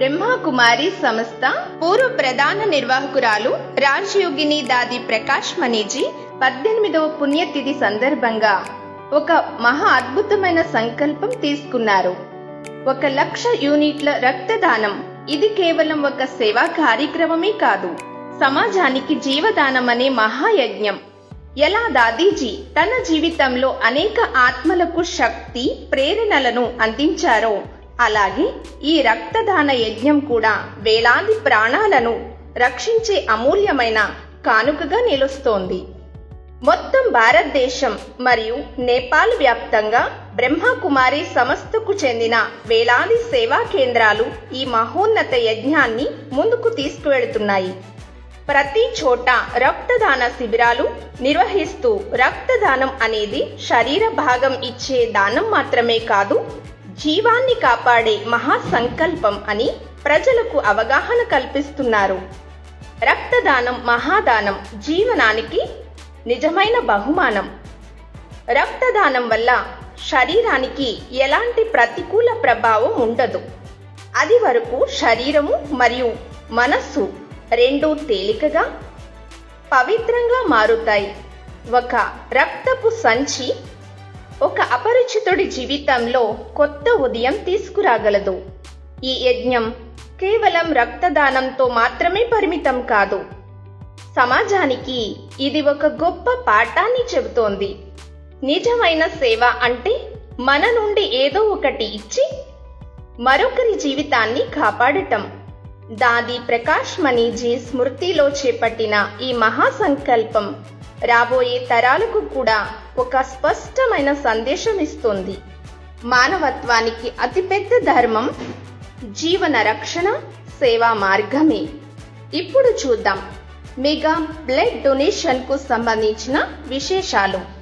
బ్రహ్మకుమారి సంస్థ పూర్వ ప్రధాన నిర్వాహకురాలు రాజయోగిని దాది ప్రకాష్ మనీజీ పద్దెనిమిదవ పుణ్యతిథి సందర్భంగా ఒక మహా అద్భుతమైన సంకల్పం తీసుకున్నారు. ఒక లక్ష యూనిట్ల రక్తదానం. ఇది కేవలం ఒక సేవా కార్యక్రమమే కాదు. సమాజానికి జీవదానం అనే మహాయజ్ఞం. ఎలా దాదీజీ? తన జీవితంలో అనేక ఆత్మలకు శక్తి ప్రేరణలను అందించారో అలాగే ఈ రక్తదాన యజ్ఞం కూడా వేలాది ప్రాణాలను రక్షించే అమూల్యమైన కానుకగా నిలుస్తోంది. మొత్తం భారతదేశం మరియు నేపాల్ వ్యాప్తంగా బ్రహ్మకుమారి సంస్థకు చెందిన వేలాది సేవా కేంద్రాలు ఈ మహోన్నత యజ్ఞాన్ని ముందుకు తీసుకువెళుతున్నాయి. ప్రతి చోట రక్తదాన శిబిరాలు నిర్వహిస్తూ రక్తదానం అనేది శరీర భాగం ఇచ్చే దానం మాత్రమే కాదు జీవాన్ని కాపాడే మహాసంకల్పం అని ప్రజలకు అవగాహన కల్పిస్తున్నారు. రక్తదానం మహాదానం జీవనానికి నిజమైన బహుమానం. రక్తదానం వల్ల శరీరానికి ఎలాంటి ప్రతికూల ప్రభావం ఉండదు. అది వరకు శరీరము మరియు మనస్సు రెండూ తేలికగా పవిత్రంగా మారుతాయి. ఒక రక్తపు సంచి ఒక అపరిచితుడి జీవితంలో కొత్త ఉదయం తీసుకురాగలదు. ఈ యజ్ఞం కేవలం రక్తదానంతో మాత్రమే పరిమితం కాదు. సమాజానికి ఇది ఒక గొప్ప పాఠాన్ని చెబుతోంది. నిజమైన సేవ అంటే మన నుండి ఏదో ఒకటి ఇచ్చి మరొకరి జీవితాన్ని కాపాడటం. దాది ప్రకాష్ మనీజీ స్మృతిలో చేపట్టిన ఈ మహాసంకల్పం రాబోయే తరాలకు కూడా ఒక స్పష్టమైన సందేశం ఇస్తుంది మానవత్వానికి అతిపెద్ద ధర్మం జీవన రక్షణ సేవా మార్గమే. ఇప్పుడు చూద్దాం. మెగా బ్లడ్ డొనేషన్కు సంబంధించిన విశేషాలు.